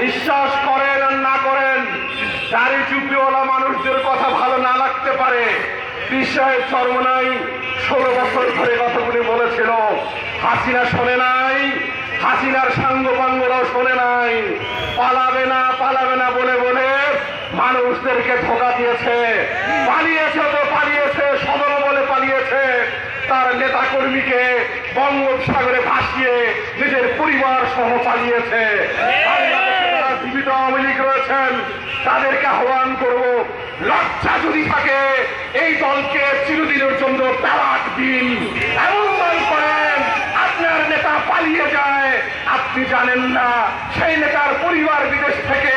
বিশ্বাস করেন আর না করেন, দাড়ি চুপিওয়ালা মানুষদের কথা ভালো না লাগতে পারে। বিশ্বাসের চর্মনাই ষোলো বছর ধরে কথাগুলি বলেছিল। হাসিনা শোনে নাই, হাসিনার সাঙ্গপাঙ্গরাও শোনে নাই। পালাবে না পালাবে না বলে বলে মানুষদেরকে ধোকা দিয়েছে। পালিয়েছে তো পালিয়েছে সদল বলে পালিয়েছে। তার নেতা কর্মীকে বঙ্গোপসাগরে ভাসিয়ে নিজের পরিবার সহ পালিয়েছে। জীবিত আওয়ামী লীগ রয়েছেন, তাদেরকে আহ্বান করব, লজ্জা যদি থাকে, এই দলকে চিরদিনের জন্য তালাক দিন। এমন দল করেন, আপনার নেতা পালিয়ে যায়। আপনি জানেন না, সেই নেতার পরিবার বিদেশ থেকে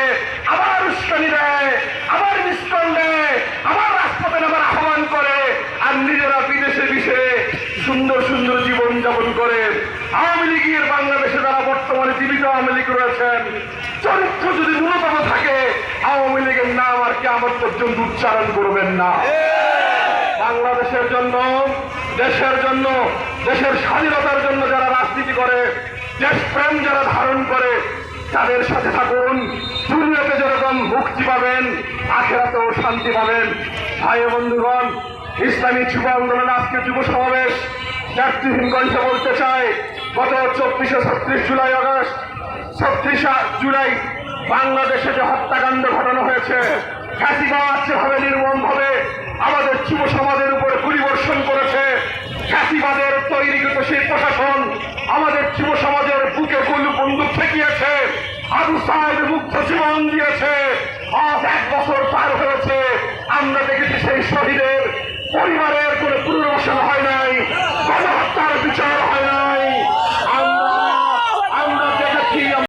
আবার উস্কানি দেয়, আবার মিশ্রণ দেয়, আবার রাজপথে নামার আহ্বান করে, আর নিজেরা বিদেশে বিষে সুন্দর সুন্দর জীবন যাপন করে আওয়ামী লীগের বাংলাদেশে যারা লীগ রয়েছেন চরিত্র যদি ন্যূনতম থাকে, আওয়ামী লীগের নাম আর কি আমার পর্যন্ত উচ্চারণ করবেন না। বাংলাদেশের জন্য, দেশের জন্য, দেশের স্বাধীনতার জন্য যারা রাজনীতি করে, দেশপ্রেম যারা ধারণ করে, তাদের সাথে থাকুন, দুনিয়াতে যেরকম মুক্তি পাবেন, আখেরাতেও শান্তি পাবেন। ভাই বন্ধুগণ, ইসলামী যুব আন্দোলন আজকে যুব সমাবেশ জাতিহীন কণ্ঠে বলতে চাই, গত চব্বিশে ছত্রিশ জুলাই আগস্ট ছত্রিশে জুলাই বাংলাদেশে যে হত্যাকাণ্ড ঘটানো হয়েছে, ফ্যাসিবাদ যেভাবে নির্মম ভাবে আমাদের যুব সমাজের উপরে পরিবর্ষণ করেছে, ফ্যাসিবাদের তৈরিকৃত সেই প্রশাসন আমাদের যুব সমাজের বুকে গুলি বন্দুক ঠেকিয়েছে, আবু সাহেব মুক্ত জীবন দিয়েছে। আজ এক বছর পার হয়েছে, আমরা দেখেছি সেই শহীদের